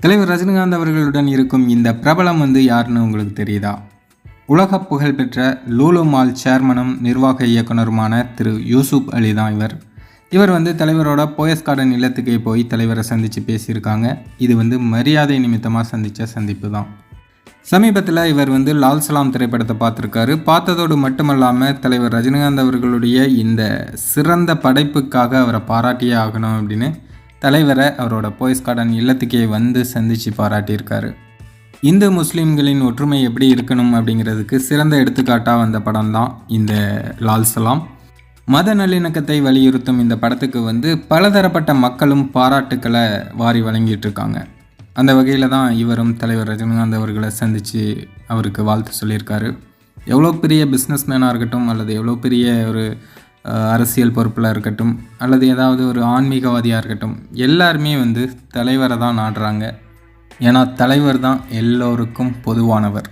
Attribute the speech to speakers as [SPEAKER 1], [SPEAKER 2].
[SPEAKER 1] தலைவர் ரஜினிகாந்த் அவர்களுடன் இருக்கும் இந்த பிரபலம் வந்து யாருன்னு உங்களுக்கு தெரியுதா? உலக புகழ்பெற்ற லூலு மால் சேர்மனும் நிர்வாக இயக்குனருமான திரு யூசுப் அலி தான் இவர். இவர் வந்து தலைவரோட போயஸ் கார்டன் இல்லத்துக்கே போய் தலைவரை சந்தித்து பேசியிருக்காங்க. இது வந்து மரியாதை நிமித்தமாக சந்தித்த சந்திப்பு தான். சமீபத்தில் இவர் வந்து லால் சலாம் திரைப்படத்தை பார்த்துருக்காரு. பார்த்ததோடு மட்டுமல்லாமல் தலைவர் ரஜினிகாந்த் அவர்களுடைய இந்த சிறந்த படைப்புக்காக அவரை பாராட்டியே ஆகணும் அப்படின்னு தலைவரை அவரோட போய்ஸ் கார்டன் இல்லத்துக்கே வந்து சந்தித்து பாராட்டியிருக்காரு. இந்து முஸ்லீம்களின் ஒற்றுமை எப்படி இருக்கணும் அப்படிங்கிறதுக்கு சிறந்த எடுத்துக்காட்டாக வந்த படம் தான் இந்த லால் சலாம். மத நல்லிணக்கத்தை வலியுறுத்தும் இந்த படத்துக்கு வந்து பலதரப்பட்ட மக்களும் பாராட்டுக்களை வாரி வழங்கிட்டு இருக்காங்க அந்த வகையில் தான் இவரும் தலைவர் ரஜினிகாந்த் அவர்களை சந்தித்து அவருக்கு வாழ்த்து சொல்லியிருக்காரு. எவ்வளோ பெரிய பிஸ்னஸ்மேனாக இருக்கட்டும் அல்லது எவ்வளோ பெரிய ஒரு அரசியல் பொறுப்பில் இருக்கட்டும் அல்லது ஏதாவது ஒரு ஆன்மீகவாதியாக இருக்கட்டும் எல்லாருமே வந்து தலைவரை தான் நாடுறாங்க. ஏன்னா தலைவர் தான் எல்லோருக்கும் பொதுவானவர்.